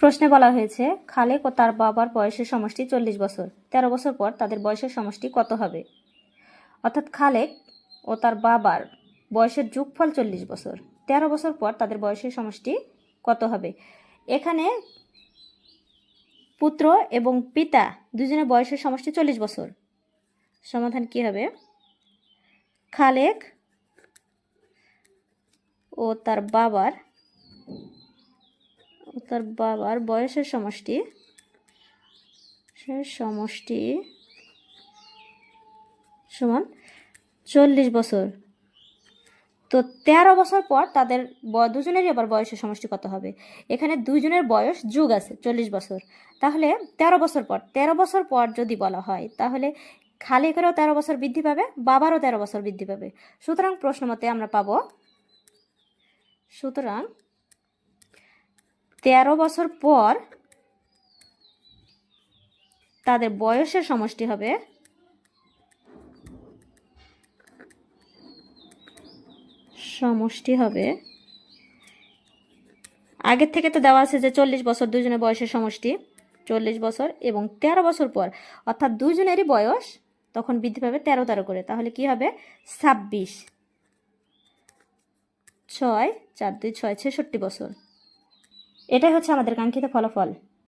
প্রশ্নে বলা হয়েছে, খালেক ও তার বাবার বয়সের সমষ্টি চল্লিশ বছর। তেরো বছর পর তাদের বয়সের সমষ্টি কত হবে? অর্থাৎ খালেক ও তার বাবার বয়সের যুগফল চল্লিশ বছর। তেরো বছর পর তাদের বয়সের সমষ্টি কত হবে? এখানে পুত্র এবং পিতা দুজনের বয়সের সমষ্টি চল্লিশ বছর। সমাধান কি হবে? খালেক ও তার বাবার তার বাবার বয়সের সমষ্টি? সে সমষ্টি সমান চল্লিশ বছর। তো তেরো বছর পর তাদের দুজনেরই আবার বয়সের সমষ্টি কত হবে? এখানে দুজনের বয়স যুগ আছে, চল্লিশ বছর। তাহলে তেরো বছর পর, তেরো বছর পর যদি বলা হয়, তাহলে খালি করেও তেরো বছর বৃদ্ধি পাবে, বাবারও তেরো বছর বৃদ্ধি পাবে। সুতরাং প্রশ্ন মতে আমরা পাবো, সুতরাং তেরো বছর পর তাদের বয়সের সমষ্টি হবে সমষ্টি হবে আগের থেকে তো দেওয়া আছে যে চল্লিশ বছর দুজনের বয়সের সমষ্টি, চল্লিশ বছর এবং তেরো বছর পর। অর্থাৎ দুজনেরই বয়স তখন বৃদ্ধি পাবে তেরো তেরো করে। তাহলে কি হবে? ছাব্বিশ। ছয় চার দুই ছয় ছেষট্টি বছর। এটাই হচ্ছে আমাদের কাঙ্ক্ষিত ফলাফল।